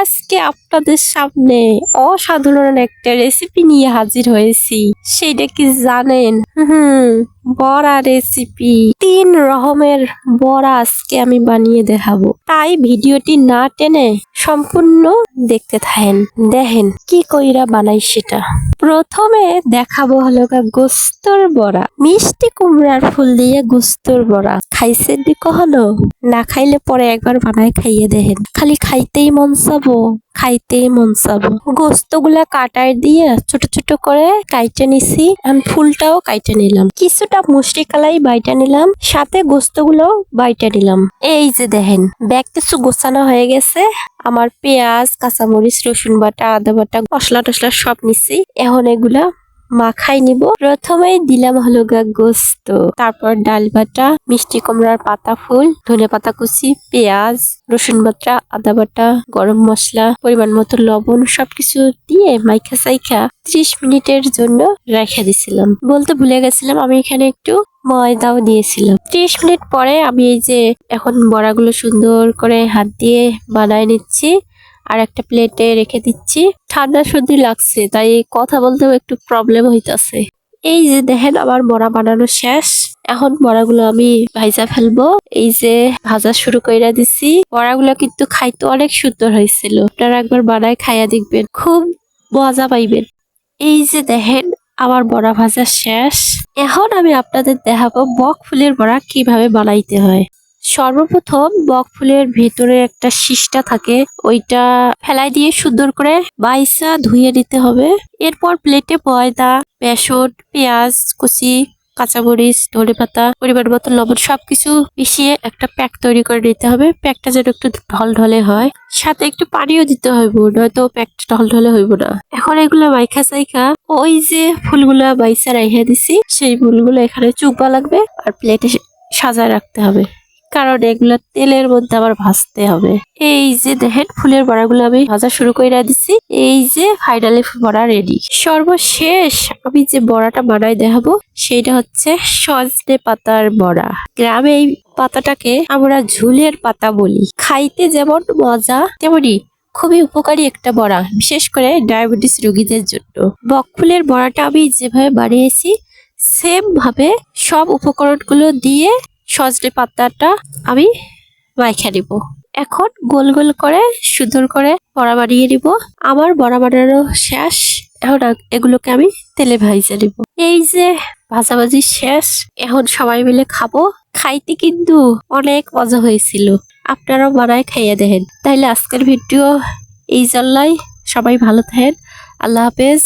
আজকে আপনাদের সামনে অসাধারণ একটা রেসিপি নিয়ে হাজির হয়েছি। সেটা কি জানেন? হুম, বড়া রেসিপি তিন রকমের বড়া আজকে আমি বানিয়ে দেখাবো। তাই ভিডিওটি না টেনে সম্পূর্ণ দেখতে থাকেন। দেখেন কি কইরা বানাই সেটা। প্রথমে দেখাবো হলো গোস্তর বড়া। মিষ্টি কুমড়ার ফুল দিয়ে গোস্তর বড়া। খাইছে দি কখনো? না খাইলে পরে একবার বানায় খাইয়ে দেখেন। খালি খাইতেই মন চাবো, খাইতেই মন চাবো। গোস্তগুলা কাটার দিয়ে ছোট ছোট করে কাইটে নিছি। ফুলটাও কাইটে নিলাম। কিছুটা মুষ্টি কালাই বাইটা নিলাম। সাথে গোস্ত গুলাও বাইটা নিলাম। এই যে দেখেন, ব্যাগ কিছু গোছানো হয়ে গেছে। আমার পেঁয়াজ কাঁচামরিচ রসুন বাটা আদা বাটা মশলা টসলা সব নিছি। এখন এগুলা মাখাই নিব। প্রথমেই দিলাম হলো গা গোস্ত, তারপর ডাল বাটা, মিষ্টি কুমড়ার পাতা ফুল, ধনে পাতা কুচি, পেঁয়াজ, রসুন বাটা, আদা বাটা, গরম মশলা, পরিমাণ মতো লবণ সবকিছু দিয়ে মাইখা সাইখা ত্রিশ মিনিটের জন্য রেখে দিছিলাম। বলতে ভুলে গেছিলাম, আমি এখানে একটু ময়দাও দিয়েছিলাম। ত্রিশ মিনিট পরে আমি এই যে এখন বড়াগুলো সুন্দর করে হাত দিয়ে বানায় নিচ্ছি। আর একটা প্লেটে রেখে দিচ্ছি। ঠান্ডা সর্দি লাগছে, তাই কথা বলতেও একটু প্রবলেম হইতাছে। এই যে দেখেন, আমার বড়া বানানো শেষ। এখন বড়াগুলো আমি ভাইজা ফেলব। এই যে ভাজা শুরু কইরা দিছি। বড়াগুলো কিন্তু খাইতে অনেক সুন্দর হয়েছিল আপনারা একবার বানায় খাইয়া দেখবেন, খুব মজা পাইবেন। এই যে দেখেন, আমার বড়া ভাজা শেষ। এখন আমি আপনাদের দেখাবো বক ফুলের বড়া কীভাবে বানাইতে হয়। সর্বপ্রথম বক ফুলের ভেতরে একটা শিষ্টা থাকে, ওইটা ফেলাই দিয়ে সুন্দর করে বাইসা ধুয়ে নিতে হবে। এরপর প্লেটে পয়দা বেসন, পেঁয়াজ, কুচি, কাঁচামরিচ ধনে পাতা পরিমাণ মতো লবণ সবকিছু মিশিয়ে একটা প্যাক তৈরি করে নিতে হবে। প্যাকটা যেন একটু ঢল ঢলে হয়। সাথে একটু পানিও দিতে হইব, নয়তো প্যাকটা ঢল ঢলে হইব না। এখন এগুলো মাইখা সাইখা, ওই যে ফুলগুলা বাইসা রাইখা দিছি, সেই ফুলগুলো এখানে চুকবা লাগবে আর প্লেটে সাজায় রাখতে হবে। কারণ এগুলো তেলের মধ্যে আবার ভাজতে হবে। এই যে দেখেন, ফুলের বড়াগুলো আমি ভাজা শুরু করে দিচ্ছি এই যে ফাইনালি বড়া রেডি সর্বশেষ আমি যে বড়াটা বানাই দেখাবো, সেটা হচ্ছে সজনে পাতার বড়া। গ্রামে এই পাতাটাকে আমরা ঝুলের পাতা বলি। খাইতে যেমন মজা, তেমনি খুবই উপকারী একটা বড়া, বিশেষ করে ডায়াবেটিস রোগীদের জন্য। বকফুলের বড়াটা আমি যেভাবে বানিয়েছি সেম ভাবে সব উপকরণগুলো দিয়ে সজনে পাতাটা আমি মাইখা নিব। এখন গোল গোল করে, সুন্দর করে বড়া বানিয়ে নিব। আমার বড়া বানানো শেষ। এখন এগুলোকে আমি তেলে ভাইজে নিব। এই যে ভাজাভাজি শেষ। এখন সবাই মিলে খাব। খাইতে কিন্তু অনেক মজা হয়েছিল। আপনারাও বানায় খাইয়ে দেখেন। তাইলে আজকের ভিডিও এই জল্লাই সবাই ভালো থাকেন। আল্লাহ হাফেজ।